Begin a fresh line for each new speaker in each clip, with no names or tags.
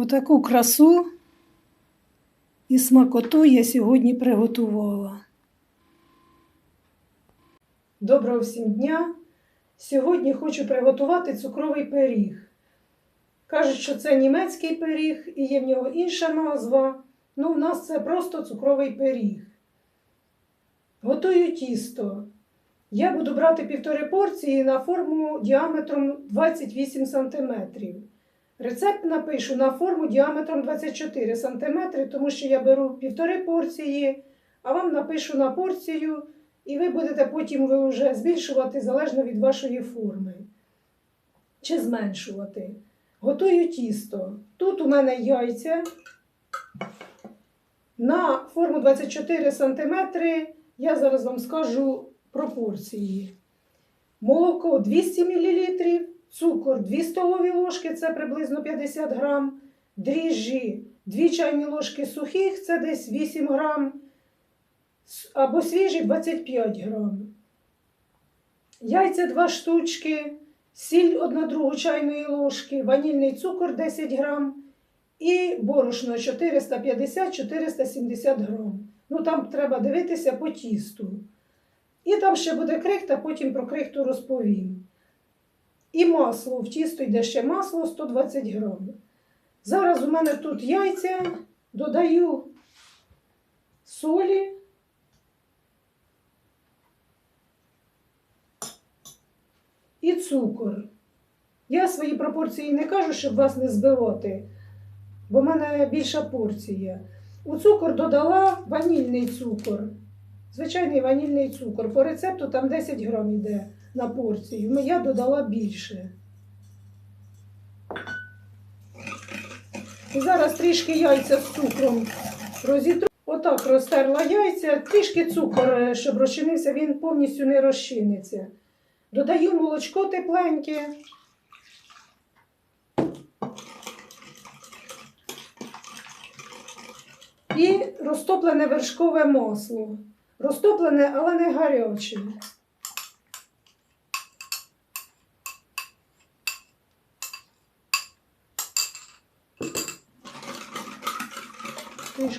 Отаку красу і смакоту я сьогодні приготувала. Доброго всім дня! Сьогодні хочу приготувати цукровий пиріг. Кажуть, що це німецький пиріг і є в нього інша назва. Ну, в нас це просто цукровий пиріг. Готую тісто. Я буду брати півтори порції на форму діаметром 28 см. Рецепт напишу на форму діаметром 24 см, тому що я беру півтори порції, а вам напишу на порцію, і ви будете потім ви вже збільшувати залежно від вашої форми. Чи зменшувати. Готую тісто. Тут у мене яйця. На форму 24 см я зараз вам скажу пропорції. Молоко 200 мл, цукор 2 столові ложки, це приблизно 50 грам, дріжджі 2 чайні ложки сухих, це десь 8 грам, або свіжі 25 грам. Яйця 2 штучки, сіль 1 другу чайної ложки, ванільний цукор 10 грам і борошно 450-470 грам. Ну там треба дивитися по тісту. І там ще буде крихта, потім про крихту розповім. І масло. В тісто йде ще масло 120 грам. Зараз у мене тут яйця, додаю солі. І цукор. Я свої пропорції не кажу, щоб вас не збивати, бо в мене більша порція. У цукор додала ванільний цукор. Звичайний ванільний цукор. По рецепту там 10 грам йде на порцію. Я додала більше. І зараз трішки яйця з цукром розітру. Отак розтерла яйця, трішки цукор, е, щоб розчинився, він повністю не розчиниться. Додаю молочко тепленьке. І розтоплене вершкове масло. Розтоплене, але не гаряче.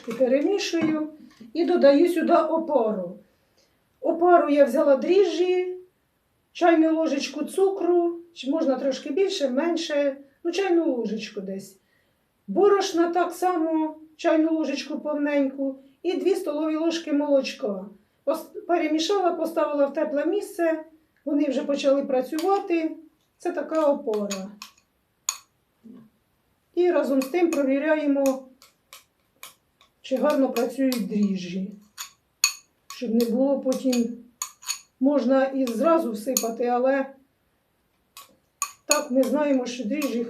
Трішки перемішую і додаю сюди опару. Опару я взяла дріжджі, чайну ложечку цукру, чи можна трошки більше, менше, ну, чайну ложечку десь. Борошна так само, чайну ложечку повненьку і 2 столові ложки молочка. Перемішала, поставила в тепле місце, вони вже почали працювати. Це така опора. І разом з тим провіряємо, чи гарно працюють дріжджі. Щоб не було потім, можна і зразу всипати, але так ми знаємо, що дріжджі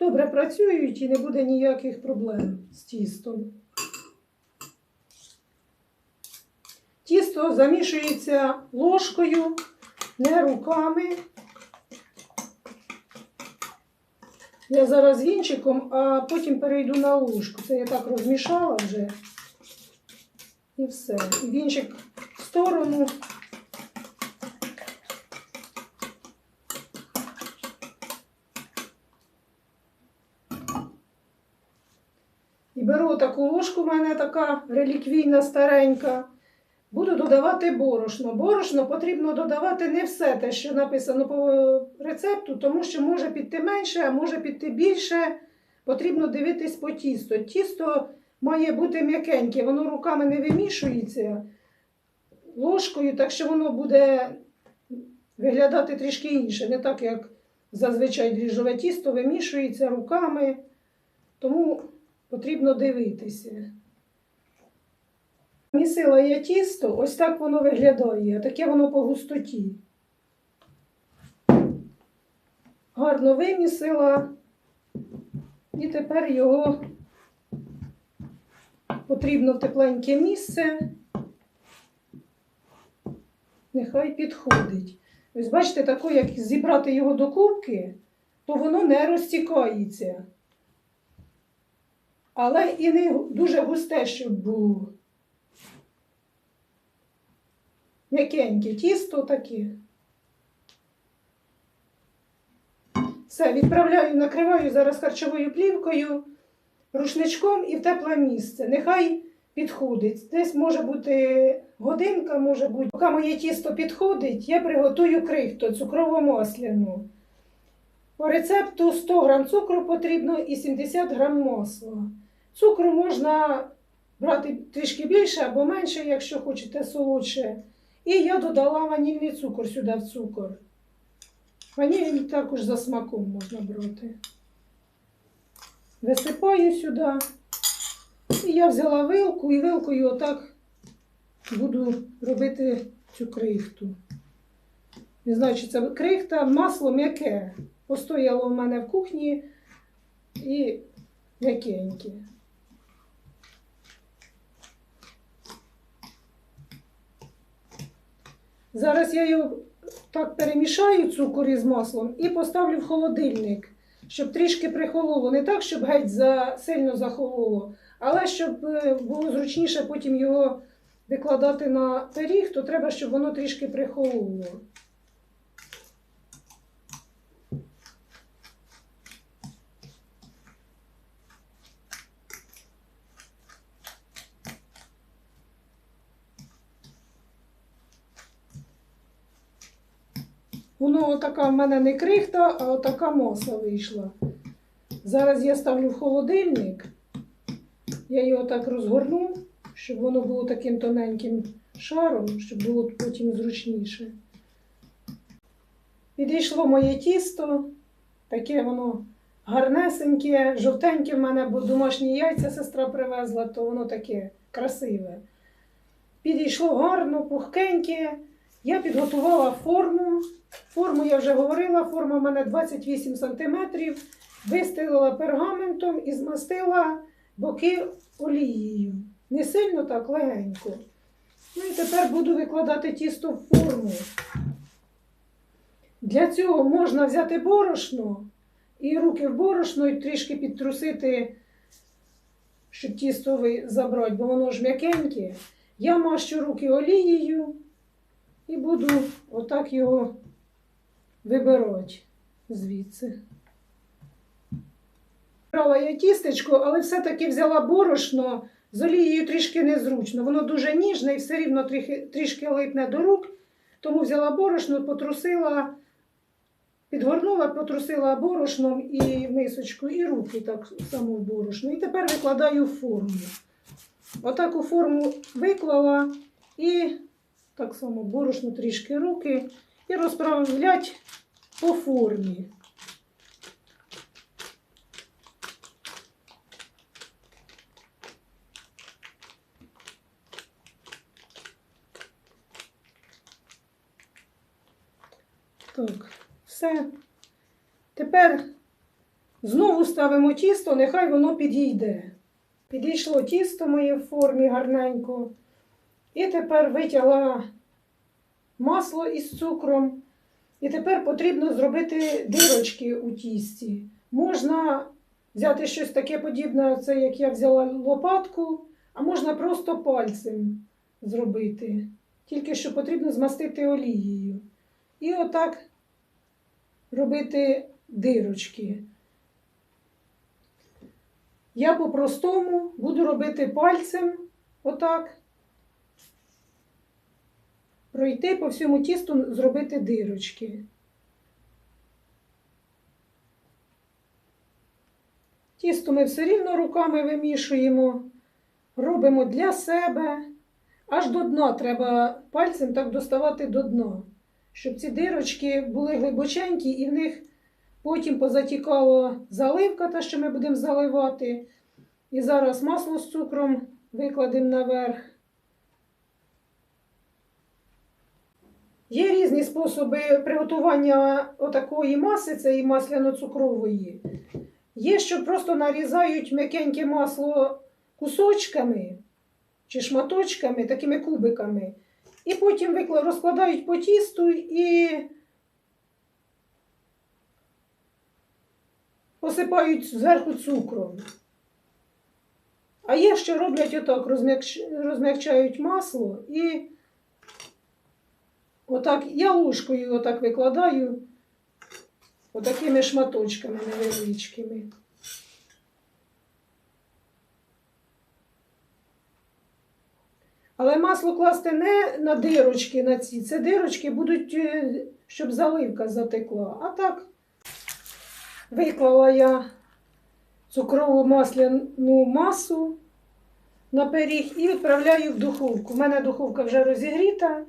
добре працюють і не буде ніяких проблем з тістом. Тісто замішується ложкою, не руками. Я зараз вінчиком, а потім перейду на ложку. Це я так розмішала вже. І все. Вінчик в сторону. І беру таку ложку, у мене така реліквійна старенька. Буду додавати борошно. Борошно потрібно додавати не все те, що написано по рецепту, тому що може піти менше, а може піти більше. Потрібно дивитись по тісто. Тісто має бути м'якеньке, воно руками не вимішується ложкою, так що воно буде виглядати трішки інше. Не так, як зазвичай дріжджове тісто вимішується руками. Тому потрібно дивитися. Місила я тісто, ось так воно виглядає, таке воно по густоті. Гарно вимісила, і тепер його потрібно в тепленьке місце. Нехай підходить. Ось бачите, тако, як зібрати його до кубки, то воно не розтікається. Але і не дуже густе, щоб було. М'якеньке тісто таке. Все, відправляю, накриваю зараз харчовою плівкою рушничком і в тепле місце. Нехай підходить. Десь може бути годинка, може бути. Поки моє тісто підходить, я приготую крихту цукрово-масляну. По рецепту 100 г цукру потрібно і 70 г масла. Цукру можна брати трішки більше або менше, якщо хочете солодше. І я додала ванільний цукор сюди в цукор. Ваніль також за смаком можна брати. Висипаю сюди. І я взяла вилку і вилкою отак буду робити цю крихту. Не знаю, чи це крихта, масло м'яке. Постояло в мене в кухні і м'якеньке. Зараз я його так перемішаю цукор із маслом і поставлю в холодильник, щоб трішки прихололо. Не так, щоб геть за, сильно захололо, але щоб е, було зручніше потім його викладати на пиріг, то треба, щоб воно трішки прихололо. Воно така в мене не крихта, а така моса вийшла. Зараз я ставлю в холодильник. Я його так розгорну, щоб воно було таким тоненьким шаром, щоб було потім зручніше. Підійшло моє тісто, таке воно гарнесеньке, жовтеньке в мене, бо домашні яйця сестра привезла, то воно таке красиве. Підійшло гарно, пухкеньке. Я підготувала форму. Форму я вже говорила, форма в мене 28 см. Вистелила пергаментом і змастила боки олією. Не сильно так, легенько. Ну і тепер буду викладати тісто в форму. Для цього можна взяти борошно і руки в борошно і трішки підтрусити, щоб тісто забрати, бо воно ж м'якеньке. Я мащу руки олією і буду отак його вибирати звідси. Брала я тістечко, але все-таки взяла борошно з олією трішки незручно. Воно дуже ніжне і все рівно трішки, липне до рук. Тому взяла борошно, потрусила, підгорнула, потрусила борошном і мисочку, і руки так само в борошно. І тепер викладаю форму. Отак у форму виклала і так само борошно трішки руки і розправлять по формі. Так, все. Тепер знову ставимо тісто, нехай воно підійде. Підійшло тісто моє в формі гарненько. І тепер витягла масло із цукром. І тепер потрібно зробити дирочки у тісті. Можна взяти щось таке подібне, це як я взяла лопатку, а можна просто пальцем зробити. Тільки що потрібно змастити олією. І отак робити дирочки. Я по-простому буду робити пальцем, отак. Пройти по всьому тісту, зробити дирочки. Тісто ми все рівно руками вимішуємо, робимо для себе. Аж до дна треба пальцем так доставати до дна, щоб ці дирочки були глибоченькі і в них потім позатікала заливка, та що ми будемо заливати. І зараз масло з цукром викладемо наверх. Є різні способи приготування отакої маси, цієї масляно-цукрової. Є, що просто нарізають м'якеньке масло кусочками чи шматочками, такими кубиками. І потім розкладають по тісту і посипають зверху цукром. А є, що роблять отак, розм'якчають масло і Отак я ложкою отак викладаю отакими шматочками невеличкими. Але масло класти не на дирочки на ці. Це дирочки будуть, е, щоб заливка затекла. А так виклала я цукрову масляну масу на пиріг і відправляю в духовку. У мене духовка вже розігріта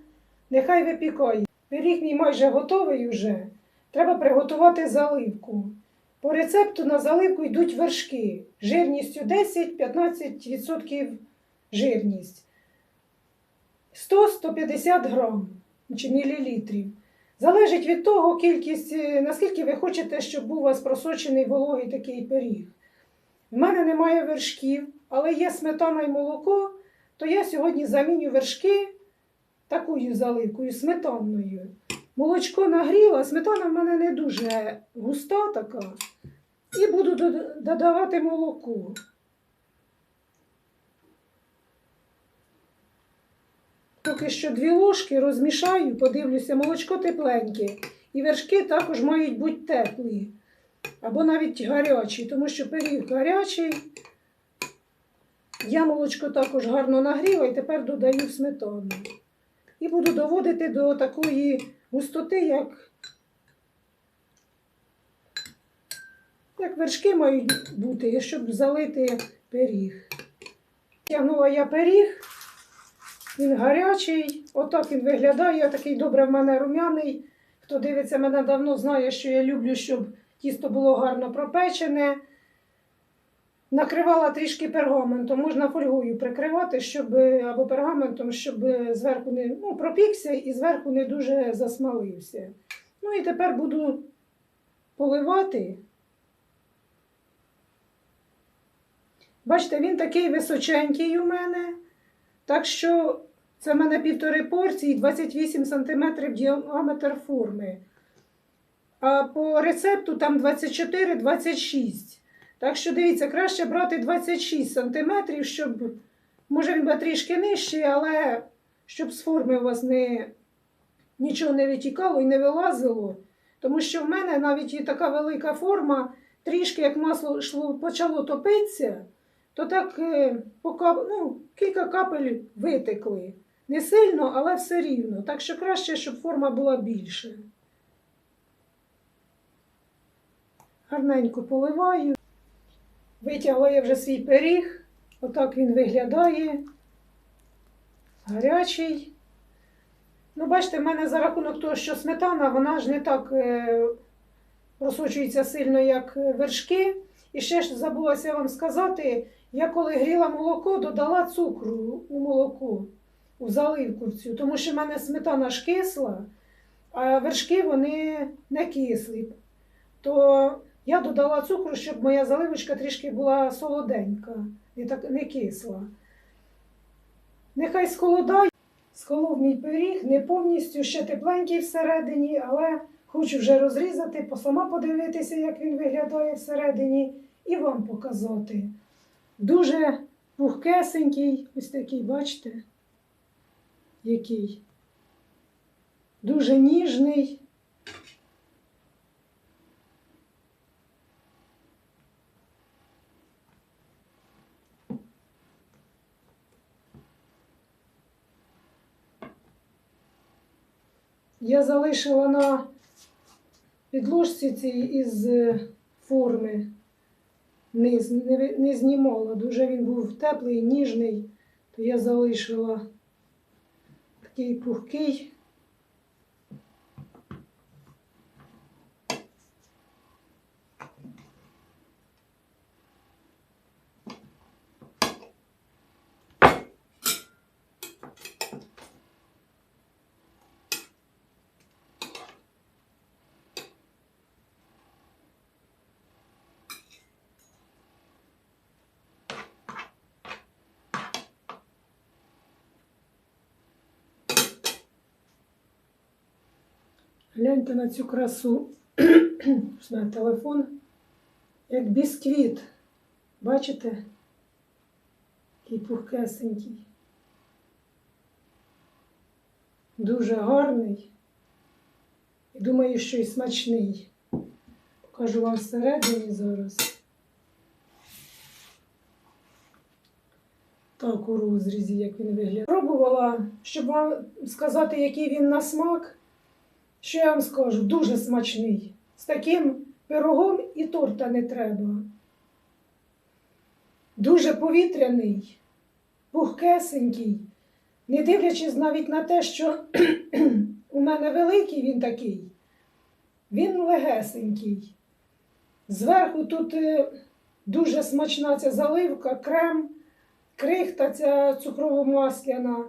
нехай випікає. Пиріг мій майже готовий вже. Треба приготувати заливку. По рецепту на заливку йдуть вершки жирністю 10-15% жирність. 100-150 грам чи мілілітрів. Залежить від того, кількість, е, наскільки ви хочете, щоб був у вас просочений вологий такий пиріг. В мене немає вершків, але є сметана і молоко, то я сьогодні заміню вершки такою заливкою, сметанною. Молочко нагріла, сметана в мене не дуже густа така. І буду додавати молоко. Поки що дві ложки розмішаю, подивлюся, молочко тепленьке. І вершки також мають бути теплі. Або навіть гарячі, тому що пиріг гарячий. Я молочко також гарно нагріла і тепер додаю сметану. І буду доводити до такої густоти, як, як вершки мають бути, щоб залити пиріг. Тягнула я пиріг, він гарячий, отак він виглядає, такий добре в мене рум'яний. Хто дивиться мене давно, знає, що я люблю, щоб тісто було гарно пропечене. Накривала трішки пергаментом, можна фольгою прикривати, щоб або пергаментом, щоб зверху не ну, пропікся і зверху не дуже засмалився. Ну і тепер буду поливати. Бачите, він такий височенький у мене. Так що це в мене півтори порції, 28 см діаметр форми. А по рецепту там 24-26. Так що дивіться, краще брати 26 см, щоб, може він буде трішки нижчий, але щоб з форми у вас не, нічого не витікало і не вилазило. Тому що в мене навіть і така велика форма, трішки як масло йшло, почало топитися, то так е, ну, кілька капель витекли. Не сильно, але все рівно. Так що краще, щоб форма була більша. Гарненько поливаю. Витягла я вже свій пиріг. Отак він виглядає. Гарячий. Ну, бачите, в мене за рахунок того, що сметана, вона ж не так е, просочується сильно, як вершки. І ще ж забулася вам сказати, я коли гріла молоко, додала цукру у молоко, у заливку цю, тому що в мене сметана ж кисла, а вершки вони не кислі. То я додала цукру, щоб моя заливочка трішки була солоденька, не, так, не кисла. Нехай сколодає. Сколов мій пиріг, не повністю ще тепленький всередині, але хочу вже розрізати, сама подивитися, як він виглядає всередині, і вам показати. Дуже пухкесенький, ось такий, бачите, який. Дуже ніжний. Я залишила на підложці цій із е, форми. Низ, не, не знімала. Дуже він був теплий, ніжний, то я залишила такий пухкий. Гляньте на цю красу. На телефон. Як бісквіт. Бачите? Який пухкесенький. Дуже гарний. І думаю, що і смачний. Покажу вам всередині зараз. Так, у розрізі, як він виглядає. Пробувала, щоб вам сказати, який він на смак. Що я вам скажу, дуже смачний. З таким пирогом і торта не треба. Дуже повітряний, пухкесенький, не дивлячись навіть на те, що у мене великий він такий, він легесенький. Зверху тут е, дуже смачна ця заливка, крем, крихта ця цукрово-масляна.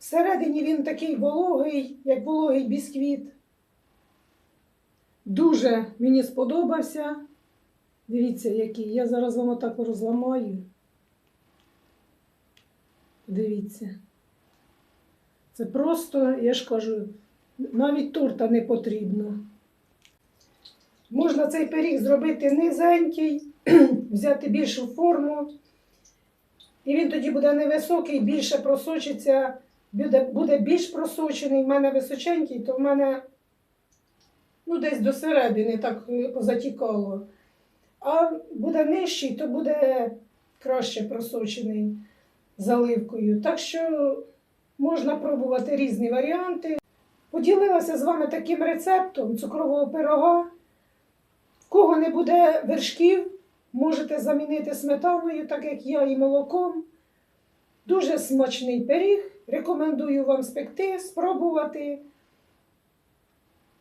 Всередині він такий вологий, як вологий бісквіт. Дуже мені сподобався. Дивіться, який. Я зараз вам отак розламаю. Дивіться. Це просто, я ж кажу, навіть торта не потрібно. Можна цей пиріг зробити низенький, взяти більшу форму. І він тоді буде невисокий, більше просочиться, буде, буде більш просочений. В мене височенький, то в мене ну, десь до середини так позатікало. А буде нижчий, то буде краще просочений заливкою. Так що можна пробувати різні варіанти. Поділилася з вами таким рецептом цукрового пирога. В кого не буде вершків, можете замінити сметаною, так як я, і молоком. Дуже смачний пиріг. Рекомендую вам спекти, спробувати.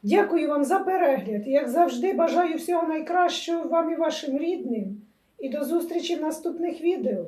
Дякую вам за перегляд. Як завжди, бажаю всього найкращого вам і вашим рідним. І до зустрічі в наступних відео.